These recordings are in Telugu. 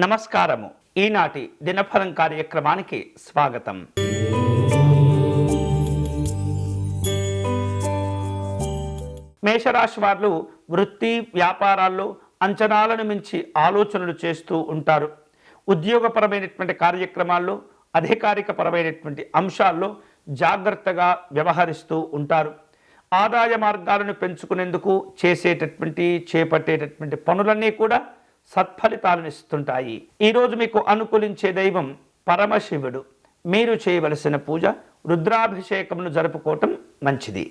నమస్కారము. ఈనాటి దినఫలం కార్యక్రమానికి స్వాగతం. మేషరాశి వారు వృత్తి వ్యాపారాల్లో అంచనాలను మించి ఆలోచనలు చేస్తూ ఉంటారు. ఉద్యోగపరమైనటువంటి కార్యక్రమాల్లో అధికారిక పరమైనటువంటి అంశాల్లో జాగ్రత్తగా వ్యవహరిస్తూ ఉంటారు. ఆదాయ మార్గాలను పెంచుకునేందుకు చేసేటటువంటి చేపట్టేటటువంటి పనులన్నీ కూడా సత్ఫలితాలను ఇస్తుంటాయి. ఈరోజు మీకు అనుకూలించే దైవం పరమశివుడు. మీరు చేయవలసిన పూజ రుద్రాభిషేకమును జరుపుకోవటం మంచిది.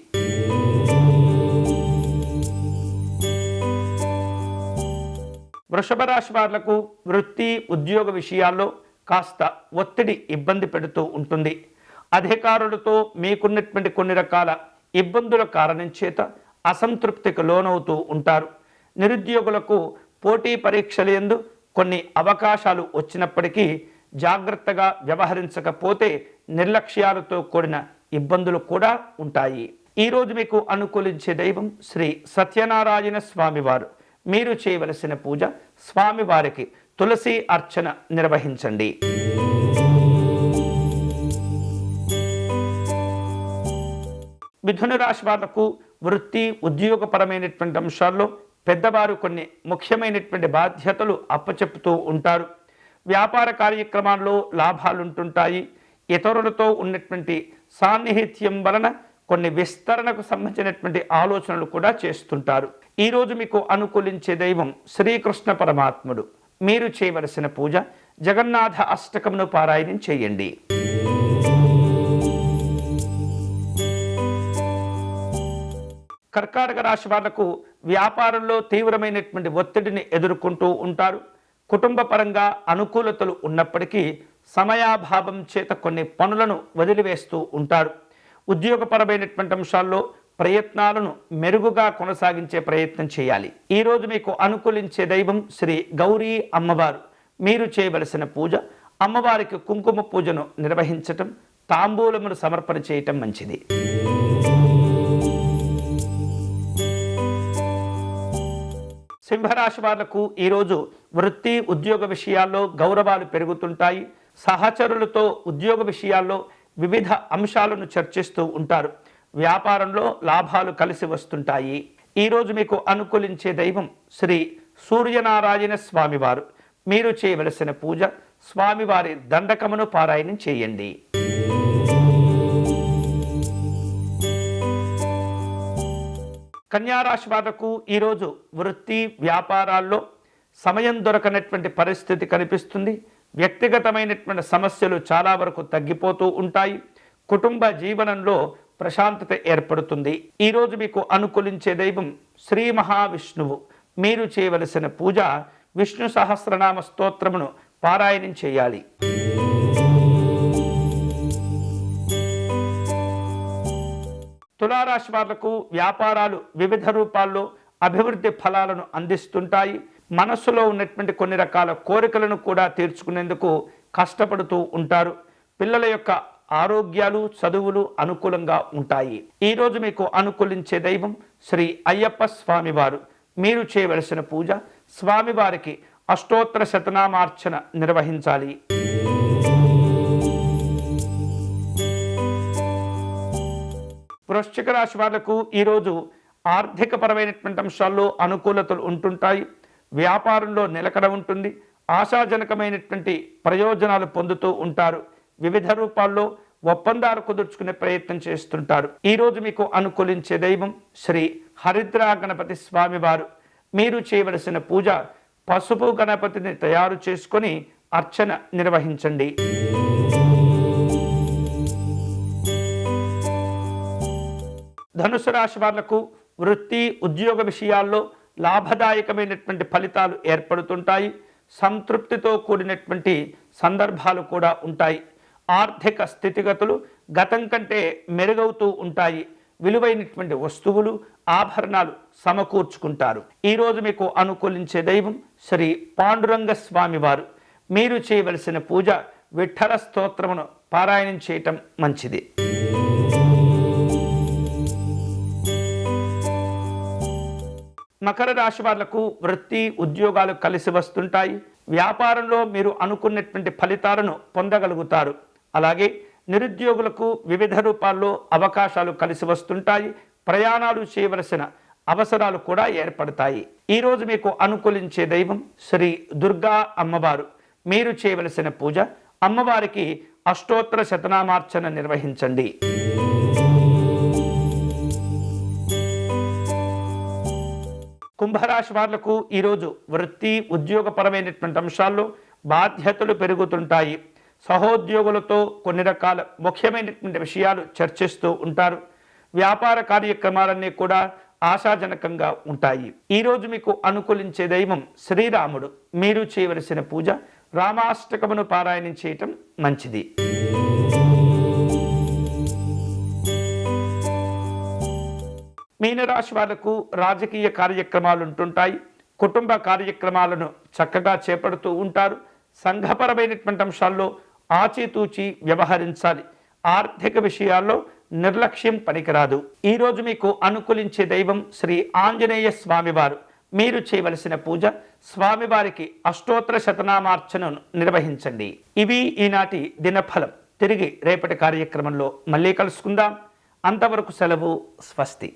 వృషభ రాశి వాళ్ళకు వృత్తి ఉద్యోగ విషయాల్లో కాస్త ఒత్తిడి ఇబ్బంది పెడుతూ ఉంటుంది. అధికారులతో మీకున్నటువంటి కొన్ని రకాల ఇబ్బందుల కారణం చేత అసంతృప్తికి లోనవుతూ ఉంటారు. నిరుద్యోగులకు పోటీ పరీక్షల యందు కొన్ని అవకాశాలు వచ్చినప్పటికీ జాగ్రత్తగా వ్యవహరించకపోతే నిర్లక్ష్యాలతో కూడిన ఇబ్బందులు కూడా ఉంటాయి. ఈరోజు మీకు అనుకూలించే దైవం శ్రీ సత్యనారాయణ స్వామివారు. మీరు చేయవలసిన పూజ స్వామివారికి తులసి అర్చన నిర్వహించండి. మిథున రాశి వాళ్ళకు వృత్తి ఉద్యోగపరమైనటువంటి అంశాల్లో పెద్దవారు కొన్ని ముఖ్యమైనటువంటి బాధ్యతలు అప్పచెప్పుతూ ఉంటారు. వ్యాపార కార్యక్రమాల్లో లాభాలుంటుంటాయి. ఇతరులతో ఉన్నటువంటి సాన్నిహిత్యం వలన కొన్ని విస్తరణకు సంబంధించినటువంటి ఆలోచనలు కూడా చేస్తుంటారు. ఈరోజు మీకు అనుకూలించే దైవం శ్రీకృష్ణ పరమాత్ముడు. మీరు చేయవలసిన పూజ జగన్నాథ అష్టకమును పారాయణం చేయండి. కర్కాటక రాశి వాళ్ళకు వ్యాపారంలో తీవ్రమైనటువంటి ఒత్తిడిని ఎదుర్కొంటూ ఉంటారు. కుటుంబ పరంగా అనుకూలతలు ఉన్నప్పటికీ సమయాభావం చేత కొన్ని పనులను వదిలివేస్తూ ఉంటారు. ఉద్యోగపరమైనటువంటి అంశాల్లో ప్రయత్నాలను మెరుగుగా కొనసాగించే ప్రయత్నం చేయాలి. ఈరోజు మీకు అనుకూలించే దైవం శ్రీ గౌరీ అమ్మవారు. మీరు చేయవలసిన పూజ అమ్మవారికి కుంకుమ పూజను నిర్వహించటం తాంబూలమును సమర్పణ చేయటం మంచిది. సింహరాశి వాళ్ళకు ఈరోజు వృత్తి ఉద్యోగ విషయాల్లో గౌరవాలు పెరుగుతుంటాయి. సహచరులతో ఉద్యోగ విషయాల్లో వివిధ అంశాలను చర్చిస్తూ ఉంటారు. వ్యాపారంలో లాభాలు కలిసి వస్తుంటాయి. ఈరోజు మీకు అనుకూలించే దైవం శ్రీ సూర్యనారాయణ స్వామివారు. మీరు చేయవలసిన పూజ స్వామివారి దండకమును పారాయణం చేయండి. కన్యారాశి వాళ్ళకు ఈరోజు వృత్తి వ్యాపారాల్లో సమయం దొరకనటువంటి పరిస్థితి కనిపిస్తుంది. వ్యక్తిగతమైనటువంటి సమస్యలు చాలా వరకు తగ్గిపోతూ ఉంటాయి. కుటుంబ జీవనంలో ప్రశాంతత ఏర్పడుతుంది. ఈరోజు మీకు అనుకూలించే దైవం శ్రీ మహావిష్ణువు. మీరు చేయవలసిన పూజ విష్ణు సహస్రనామ స్తోత్రమును పారాయణం చేయాలి. తులారాశి వాళ్ళకు వ్యాపారాలు వివిధ రూపాల్లో అభివృద్ధి ఫలాలను అందిస్తుంటాయి. మనస్సులో ఉన్నటువంటి కొన్ని రకాల కోరికలను కూడా తీర్చుకునేందుకు కష్టపడుతూ ఉంటారు. పిల్లల యొక్క ఆరోగ్యాలు చదువులు అనుకూలంగా ఉంటాయి. ఈరోజు మీకు అనుకూలించే దైవం శ్రీ అయ్యప్ప స్వామివారు. మీరు చేయవలసిన పూజ స్వామివారికి అష్టోత్తర శతనామార్చన నిర్వహించాలి. వృశ్చిక రాశి వాళ్ళకు ఈరోజు ఆర్థికపరమైనటువంటి అంశాల్లో అనుకూలతలు ఉంటుంటాయి. వ్యాపారంలో నిలకడ ఉంటుంది. ఆశాజనకమైనటువంటి ప్రయోజనాలు పొందుతూ ఉంటారు. వివిధ రూపాల్లో ఒప్పందాలు కుదుర్చుకునే ప్రయత్నం చేస్తుంటారు. ఈరోజు మీకు అనుకూలించే దైవం శ్రీ హరిద్రా గణపతి స్వామివారు. మీరు చేయవలసిన పూజ పసుపు గణపతిని తయారు చేసుకొని అర్చన నిర్వహించండి. ధనుసు రాశి వాళ్ళకు వృత్తి ఉద్యోగ విషయాల్లో లాభదాయకమైనటువంటి ఫలితాలు ఏర్పడుతుంటాయి. సంతృప్తితో కూడినటువంటి సందర్భాలు కూడా ఉంటాయి. ఆర్థిక స్థితిగతులు గతం కంటే మెరుగవుతూ ఉంటాయి. విలువైనటువంటి వస్తువులు ఆభరణాలు సమకూర్చుకుంటారు. ఈరోజు మీకు అనుకూలించే దైవం శ్రీ పాండురంగ స్వామివారు మీరు చేయవలసిన పూజ విఠల స్తోత్రమును పారాయణం చేయటం మంచిది. మకర రాశి వాళ్ళకు వృత్తి ఉద్యోగాలు కలిసి వస్తుంటాయి. వ్యాపారంలో మీరు అనుకున్నటువంటి ఫలితాలను పొందగలుగుతారు. అలాగే నిరుద్యోగులకు వివిధ రూపాల్లో అవకాశాలు కలిసి వస్తుంటాయి. ప్రయాణాలు చేయవలసిన అవసరాలు కూడా ఏర్పడతాయి. ఈరోజు మీకు అనుకూలించే దైవం శ్రీ దుర్గా అమ్మవారు. మీరు చేయవలసిన పూజ అమ్మవారికి అష్టోత్తర శతనామార్చన నిర్వహించండి. కుంభరాశి వాళ్ళకు ఈరోజు వృత్తి ఉద్యోగపరమైనటువంటి అంశాల్లో బాధ్యతలు పెరుగుతుంటాయి. సహోద్యోగులతో కొన్ని రకాల ముఖ్యమైనటువంటి విషయాలు చర్చిస్తూ ఉంటారు. వ్యాపార కార్యక్రమాలన్నీ కూడా ఆశాజనకంగా ఉంటాయి. ఈరోజు మీకు అనుకూలించే దైవం శ్రీరాముడు. మీరు చేయవలసిన పూజ రామాష్టకమును పారాయణం చేయటం మంచిది. మీనరాశి వాళ్ళకు రాజకీయ కార్యక్రమాలు ఉంటుంటాయి. కుటుంబ కార్యక్రమాలను చక్కగా చేపడుతూ ఉంటారు. సంఘపరమైనటువంటి అంశాల్లో ఆచితూచి వ్యవహరించాలి. ఆర్థిక విషయాల్లో నిర్లక్ష్యం పనికిరాదు. ఈరోజు మీకు అనుకూలించే దైవం శ్రీ ఆంజనేయ స్వామివారు. మీరు చేయవలసిన పూజ స్వామివారికి అష్టోత్తర శతనామార్చనను నిర్వహించండి. ఇవి ఈనాటి దినఫలం. తిరిగి రేపటి కార్యక్రమంలో మళ్ళీ కలుసుకుందాం. అంతవరకు సెలవు స్వస్తి.